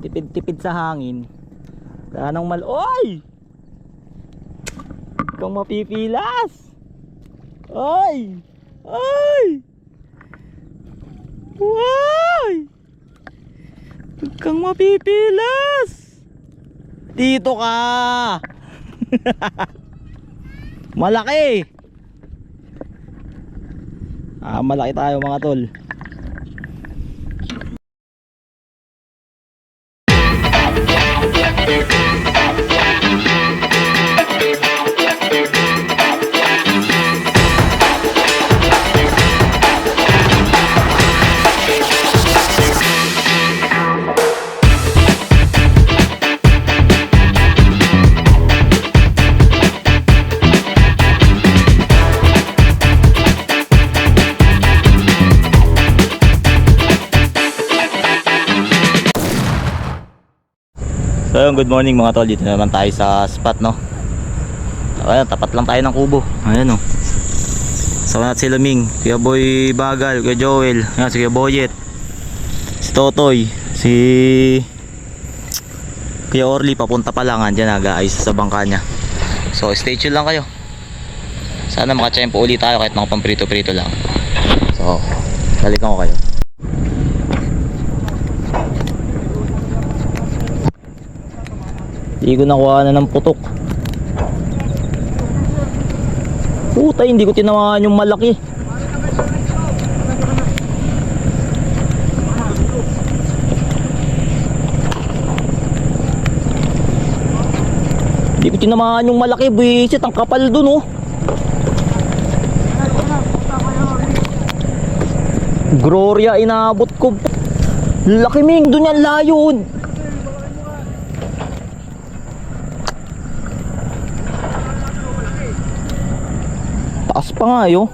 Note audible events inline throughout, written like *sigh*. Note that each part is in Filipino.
tipid-tipid sa hangin. Wala nang mal... Oy! Kang mapipilas! Oy! Oy! Oy! Kang mapipilas! Dito ka! *laughs* malaki! Ah, malaki tayo mga tol. Yun, good morning mga tol. Dito naman tayo sa spot, no? Ayan, tapat lang tayo ng kubo. Ayan, no? Sama natin si Luming, Kuya Boy Bagal, Kuya Joel, ayan, si Kuya Boyet, si Totoy, si Kuya Orly, papunta pa lang, andyan nag-aayos sa bangka niya. So, stay tuned lang kayo. Sana makachempo ulit tayo kahit mga pamprito-prito lang. So, balikan ko kayo. Hindi ko nakuha na ng putok. Puta, hindi ko tinamaan yung malaki. Hindi ko tinamaan yung malaki, buwisit. Ang kapal dun, oh. Gloria, inabot ko. Laki ming, dun yan layo. Taas pa nga yo.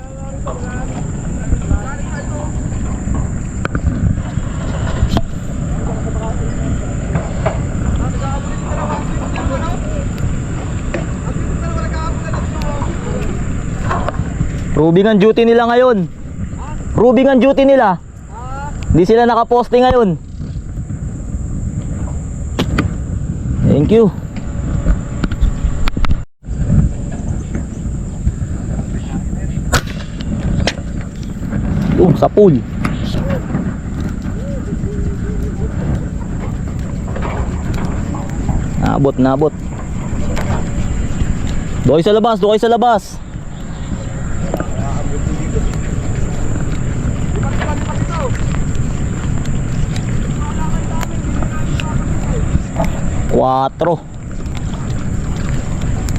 Rubing duty nila ngayon. Rubing ang duty nila. Hindi sila nakaposte ngayon. Thank you. Oh, sa pool. Nabot, nabot. Doy sa labas, doy sa labas. Quatro.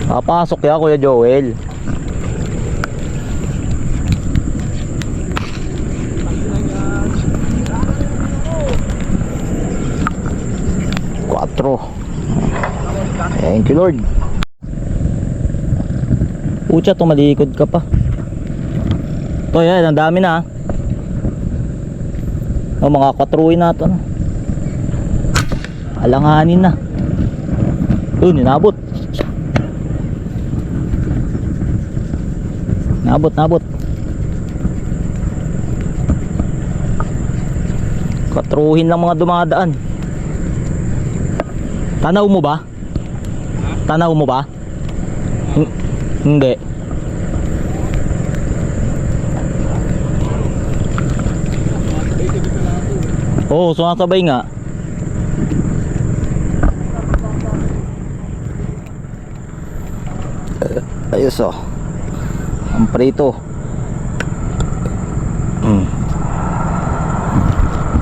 Papasok ya Kuya Joel. Quatro. Thank you Lord. Pucha, tumalikod ka pa. Ito yan, ang dami na. ah. Oh, mga kwatruin na ito. Alanganin na. Yun, inabot. Nabot, nabot. Kwatruhin lang mga dumadaan. Tanaw mo ba? Tanaw mo ba? Hin- Hindi. Oo, oh, sumasabay nga. Eh, Ayos oh. Ang prito. Mm.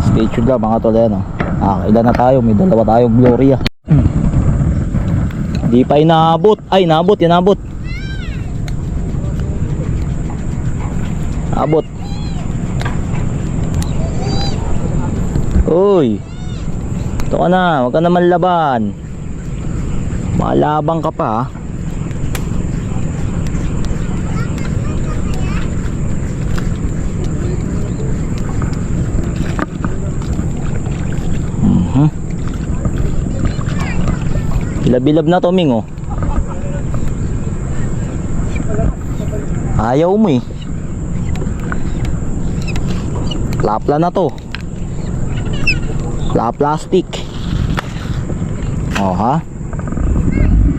Stay tuned lang mga tol yan oh. Ah, ilan na tayo? May dalawa tayong Gloria. Di pa inabot. Ay, inabot, inabot. Abot. Uy. Ito ka na, huwag ka naman laban. Malabang ka pa ah. Bilab-bilab na to, Ming, oh. Ayaw mo eh. Lapla na to. La plastic. Oh ha?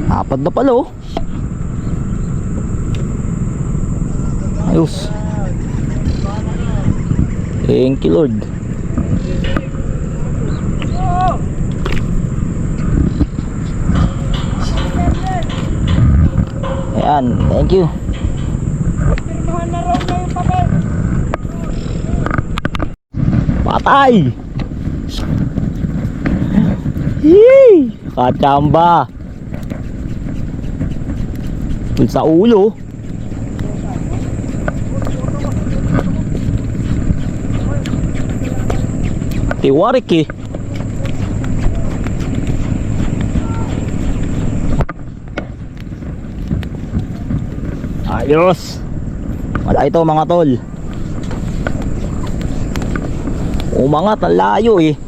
Apat na pala oh. Ayos. Thank you Lord. Ayan, thank you. Patay! Yee! Kachamba! Pul sa ulo. Tiwarik eh. Ayos! Wala ito mga tol. Umangat, ang layo eh.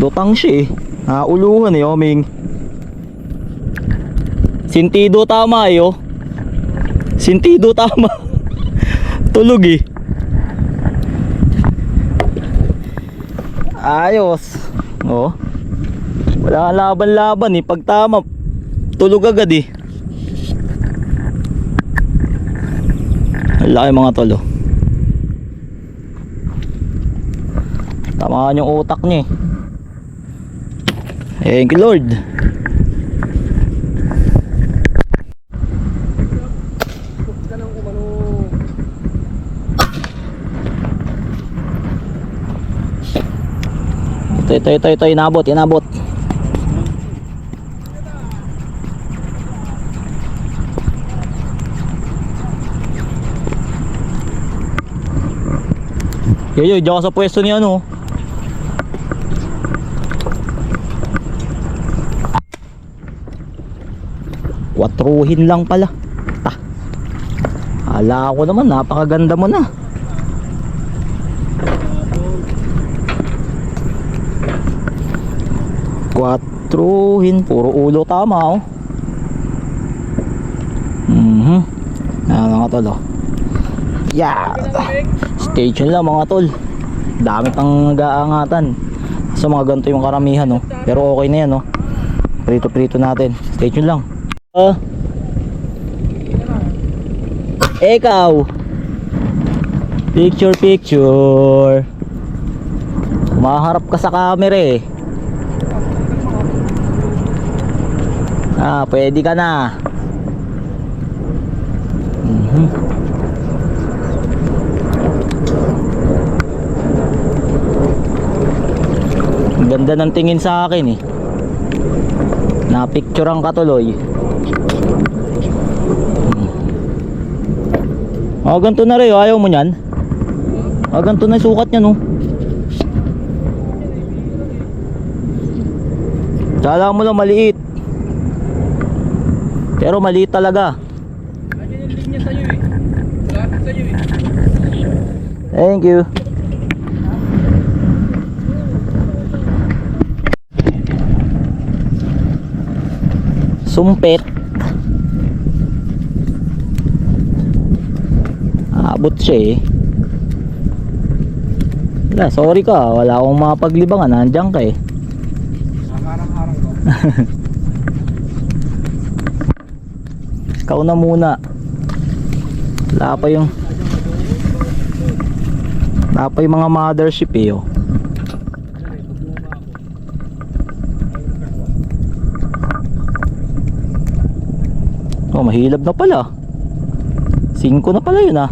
Dutang siya eh. Naulungan eh, oming. Sintido tama eh, oh. Sintido tama. *laughs* Tulog eh. Ayos. Oh. Wala laban-laban eh. Pag tama, tulog agad eh. Laki mga tolo. Tamaan yung utak niya eh. Thank you Lord. Ito, ito, ito, ito, inabot, inabot. Yo, yo, diyan ka sa pwesto ni ano. Kwatruhin lang pala. Ta. Hala ko naman, napakaganda mo na. Kwatruhin, puro ulo tama oh. Mhm. Ah, mga tol oh. Yeah. Stay tuned lang mga tol. Dami pang nag-aangatan. So mga ganito yung karamihan no. Pero okay na yan no. Prito-prito natin. Stay tuned lang. Oh. Ikaw. Picture picture. Maharap ka sa camera eh. Ah, pwede ka na. Mhm. Ang Ganda ng tingin sa akin eh. Napicturean ka tuloy. Oh, ganito na rin. oh. Ayaw mo niyan? Oh, ganito na sukat niya, no? Kala mo lang maliit. Pero maliit talaga. Nandiyan yung linya sa'yo eh. Lapit sa'yo eh. Thank you. Sumpit. Abot siya eh. Wala, sorry ka. Wala akong mapaglibangan. Nandiyan ka eh. Ang harang-harang ko. Ikaw na muna. Wala pa yung Wala pa yung mga mothership eh oh. Oh, mahilab na pala. 5 na pala yun ah.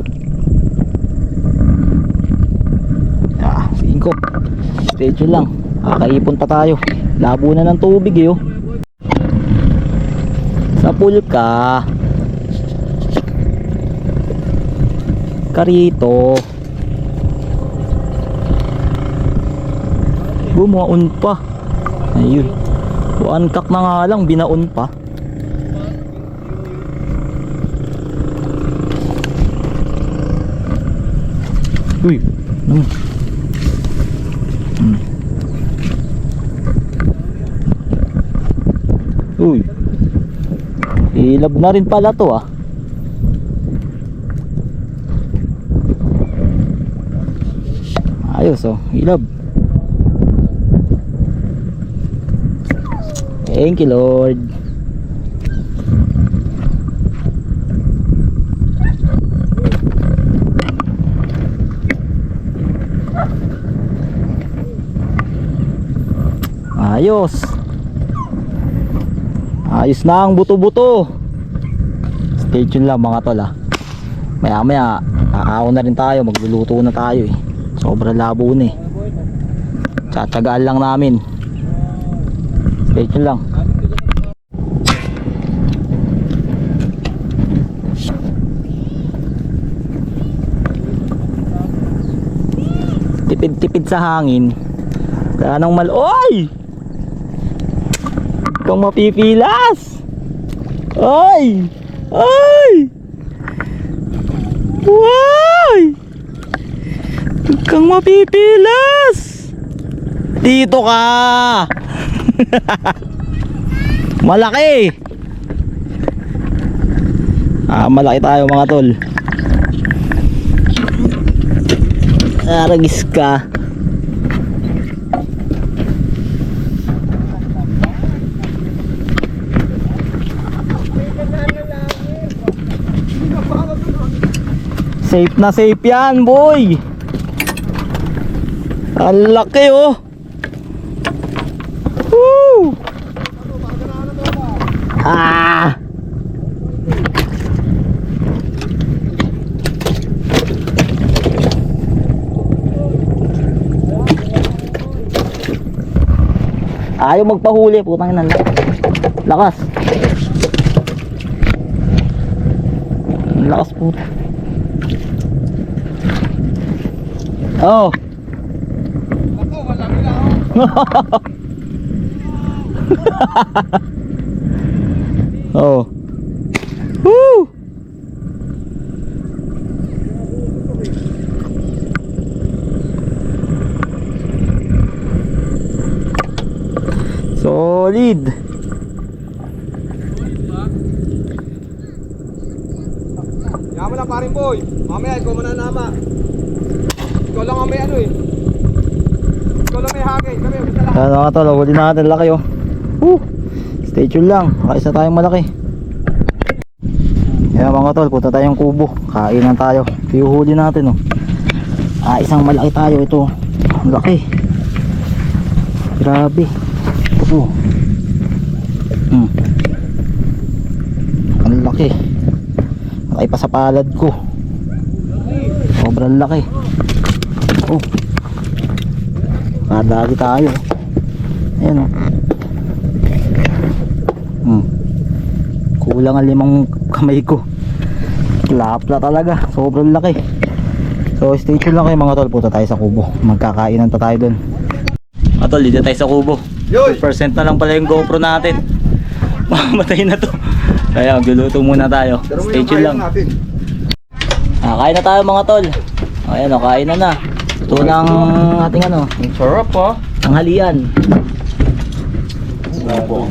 Ah, 5. Stay tuned lang. Kakaipon pa tayo. Labo na ng tubig eh oh. Sa pool ka. Karito. Bumaon pa. Ayun. Cock na nga lang, binaon pa. Uy, naman. Hmm. Uy. Ilab na rin pala to ah. Ayos oh, ilab. Thank you Lord. Ayos. Ayos na ang buto-buto. Stay tuned lang mga tol ah. Maya maya, aaw na rin tayo, magluluto na tayo eh. Sobrang labo na eh. Tsatsagaan lang namin. Stay tuned lang. Tipid-tipid sa hangin. Kaya nang mal... Oy! Kung mapipilas! Oy! Oy! Oy! Huwag kang mapipilas! Dito ka! *laughs* malaki! Ah, malaki tayo mga tol. Aragis ka. Safe na safe yan, boy. Ang laki oh. Woo! Ah! Ayaw magpahuli, putang ina. Lakas. Lakas puta. Oh. Ako, malaki na ako. oh. Woo! Solid. Yaman lang parin boy. Mamaya, ikaw mananama. Ikaw lang ang may ano eh. Ikaw lang may hangin. Kami, basta lang. Ayan mga tol, huli natin laki oh. Woo! Stay tuned lang, makaisa tayong malaki. Ayan mga tol, punta tayong kubo. Kainan tayo. Ito yung huli natin oh. Ah, isang malaki tayo ito. Ang laki. Grabe. Oh. Hmm. Ang laki. Laki sa palad ko. Sobrang laki. Oh. Nadali tayo. Ayan o. Hmm. Kulang ang limang kamay ko. Lapla talaga. Sobrang laki. So stay tuned lang kayo mga tol. Punta tayo sa kubo. Magkakainan pa tayo dun. Mga tol, dito tayo sa kubo. Yoy! 2% na lang pala yung GoPro natin. *laughs* Mamatay na to. Kaya magluluto muna tayo. Stay tuned lang. Ah, kain na tayo mga tol. Ayan o, kain na na. Ito na ang ating ano, Ang sarap ha. tanghalian. Okay,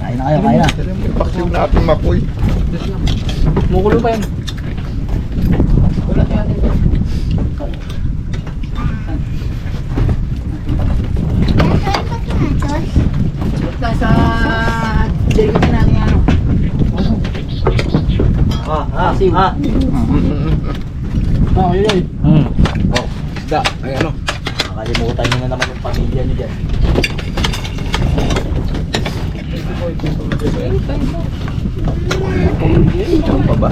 kain na kayo, kain na. Paksim natin mapoy. Mukulo pa yan. Delivery natin ano. Ah, ah, ah. Ah, yun yun. Hmm. Isda. Ay ano. Nakalimutan nyo na naman yung pamilya nyo dyan. Diyan pa ba?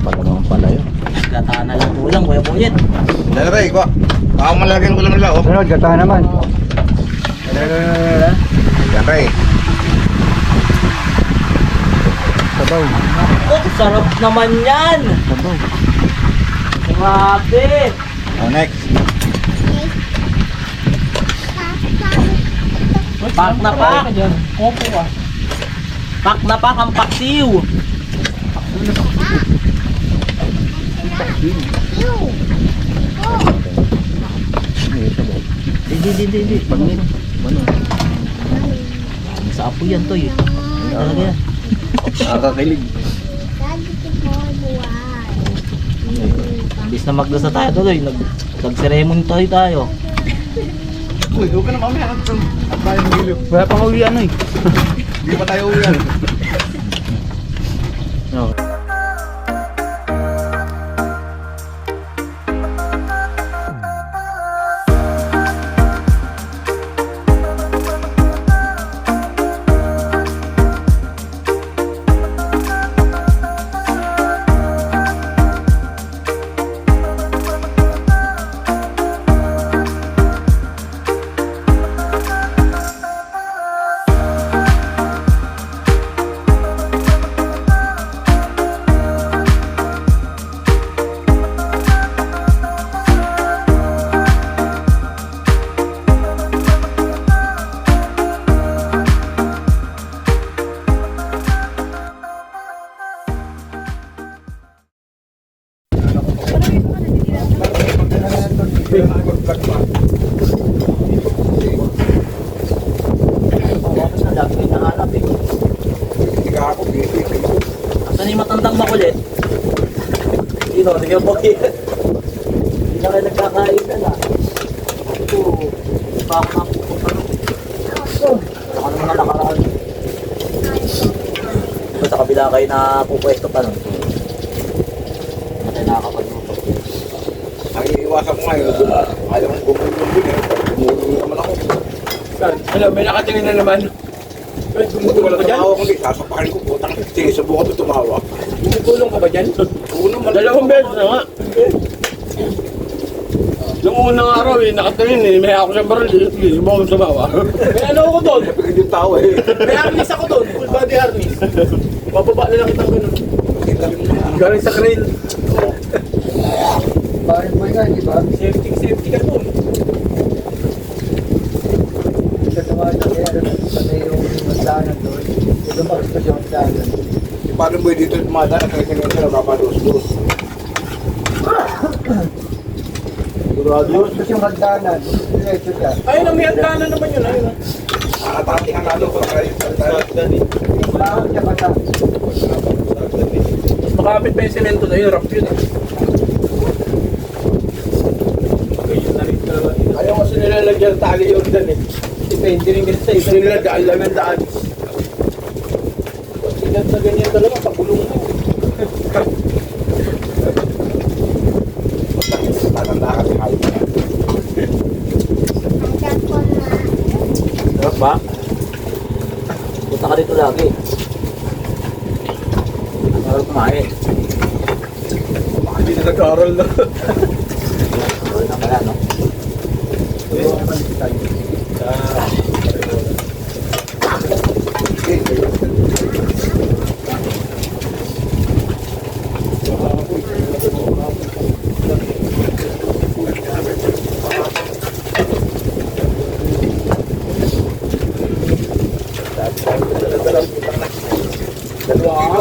Pala naman pala yun. Gata na lang kulang, kuya Boyet. Dala rin, ko. Ako malagyan ko lang nila, oh. Ano, gata naman. Yan rin. Sabaw. Oh, sarap naman yan! Sabaw. Grabe! Oh, next. Pak na pak! Kopo ah. Pak na pak ang paksiw! Hindi, hindi, hindi, hindi. Pagmino. Ano? Sa apo yan to eh. Talaga yan. Nakakakilig. Imbis na magdasa tayo tuloy, nag, nag-ceremony tayo tayo. Uy, huwag ka na mamaya. At tayo ng giliw. Wala pang uwi ano eh. *laughs* Hindi pa tayo uwi yan. *laughs* No. Saka naman na nakaraan. Diba sa kabila kayo na pupwesto pa nun? Kayo nakakapagluto. Ang iiwasan ko ngayon, ayaw mong gumulong din eh. Gumulong naman ako. Ano, may nakatingin na naman. Wait, Kung wala tumawa kundi, sasapakin ko putang. Sige, subukan mo tumawa. Gumugulong ka ba dyan? Dalawang beses na nga. Nung unang araw eh, nakatingin eh, may ako sa baril eh, please, subukan sumawa. May ano ako doon? Yung tao eh. May harness ako doon, full body harness. Bababa na lang kita ganun. Galing sa crane. Parang mo nga, di ba? Safety, safety ka doon. Sa tumawa na kaya patay yung magdaanan doon. Ito gusto yung magdaanan? Si paano mo dito tumadaan at kaya sila napapalos-los. *coughs* Gusto yung magdaanan. Diretso siya. Ayun, ang may hagdanan naman yun. Ayun. ah. Nakatati ang ano ko. Bakit siya bata? Mas makapit pa yung semento na yun, rough yun eh. Ayaw kasi nilalagyan tali yung dan eh. Depende rin kasi sa isa nila daan lang ang daan. Na ganyan talaga, pagulong mo. *laughs* Tatanda kasi kayo. Sarap ba? Punta ka dito lagi. Kumain. Baka hindi na nag-aaral na. *laughs* Wala na pala, no?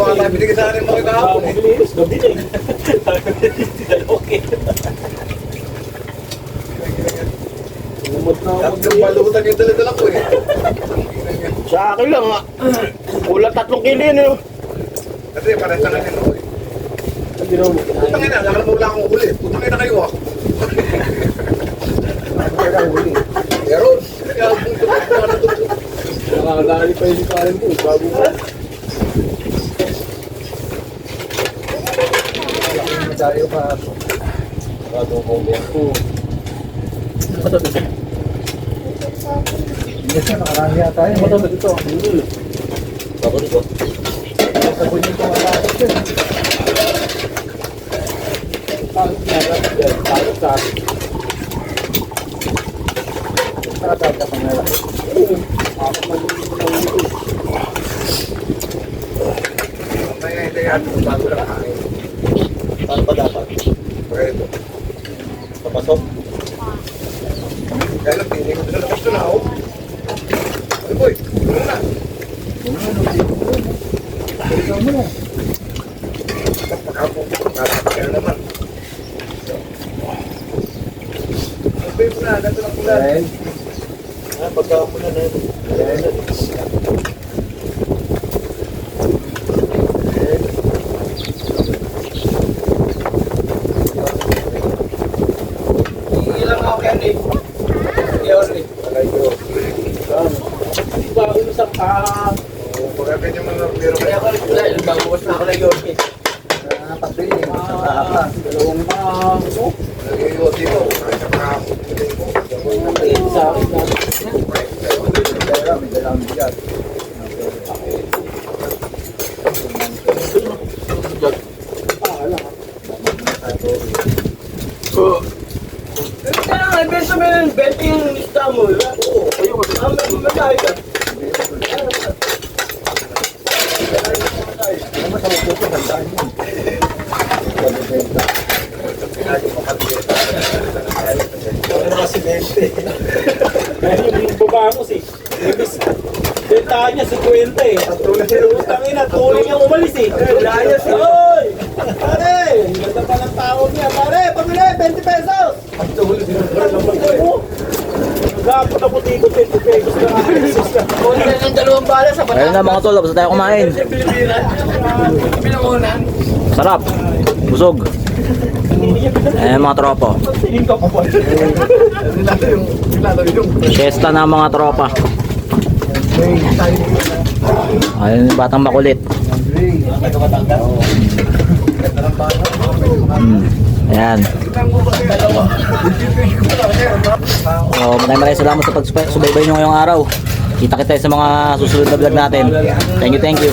Ang tayo binigyan sa akin mga kahapon eh. Mabilis, eh. Okay. Yung balutan yung dala-dala ko eh. Sa akin lang ah. Kulang tatlong kilo yun eh. Kasi parang sa natin ako eh. Putang ina, lakad mo wala akong huli. Putang ina kayo ah. Meron. Kaya kung tumakbo na to. Nakakadali pa yung karin ko. Bago ko. Tayo pa. Bago ko. Oo. Hindi siya, nakarami yata yun. Ano ba ito? Bago dito. Sabon yung pumatapos yun. Tatay ka pang malaki. Kaya hindi yan. Bago lang kain. Paano pa dapat? Pwede. Papasok? Kaya lang, hindi ko sa labas to na ako. Ano boy? Ano na? Mo na. Pagkapong kaya naman. Sabi mo na, ganito lang pula. Dahil, Ah, pagkakapon na na yun. Ah, Oo, pagka ganyan mo na pero kaya ko rin, nagbabawas na ako ng yosi. Ah, pabili, sa apa, dalawang ah, so, nag-iiwas dito. Kahit ang kahapon ko. Tingin sa akin na. Dala, may dalang bigat. Kaya nga, beso mo yung 20 yung lista mo. Oo, ayun. Ah, may mamatay ka. Ano. Kaya yung babangos eh. Ibis, bentahan niya 50 eh. Tuloy niya umalis eh. Layas eh. Oy! Pare! Ganda pa ng tawag niya. Pare, pamili, 20 pesos! Gapo na puti ko 20 pesos na nga. Kunin na ng dalawang bala sa Ayun na mga tol, basta tayo kumain. Sarap. Busog. Eh mga tropa. Fiesta na mga tropa. Ayun yung batang makulit. Hmm. Ayan. So, maraming maraming salamat sa pagsubaybay nyo ngayong araw. Kita kita sa mga susunod na vlog natin. Thank you, thank you.